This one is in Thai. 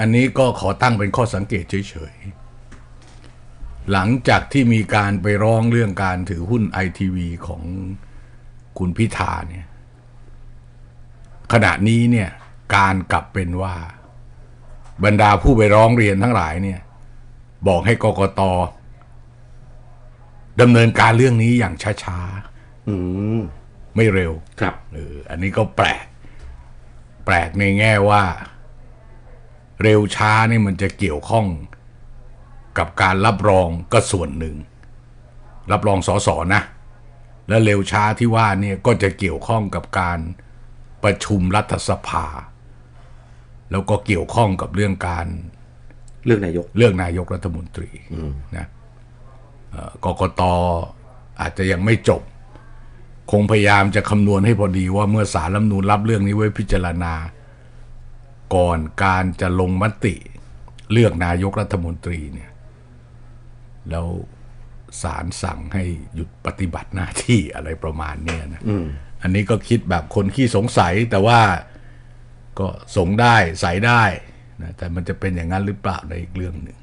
อันนี้ก็ขอตั้งเป็นข้อสังเกตเฉยๆ หลังจากที่มีการไปร้องเรื่องการถือหุ้นไอทีวีของคุณพิธาเนี่ย ขณะนี้เนี่ยการกลับเป็นว่า บรรดาผู้ไปร้องเรียนทั้งหลายเนี่ย บอกให้กกตดำเนินการเรื่องนี้อย่างช้าอืมๆไม่เร็วครับเอออันนี้ก็แปลก แปลกในแง่ว่า เร็วช้านี่มันจะเกี่ยวข้องกับการรับรองก็ส่วนหนึ่ง รับรองสอสอนะ และเร็วช้าที่ว่าเนี่ยก็จะเกี่ยวข้องกับการประชุมรัฐสภา แล้วก็เกี่ยวข้องกับเรื่องการเรื่องนายกเลือกนายกรัฐมนตรีนะเอ่อกกตอาจจะยังไม่จบ คงพยายามจะคำนวณให้พอดีว่าเมื่อสารรัฐธรรมนูญรับเรื่องนี้ไว้พิจารณา ก่อนการจะลงมติเลือกนายกรัฐมนตรีเนี่ย แล้วศาลสั่งให้หยุดปฏิบัติหน้าที่อะไรประมาณเนี้ยนะอันนี้ก็คิดแบบคนขี้สงสัยแต่ว่าก็สงได้ใส่ได้นะแต่มันจะเป็นอย่างนั้นหรือเปล่าในอีกเรื่องหนึ่ง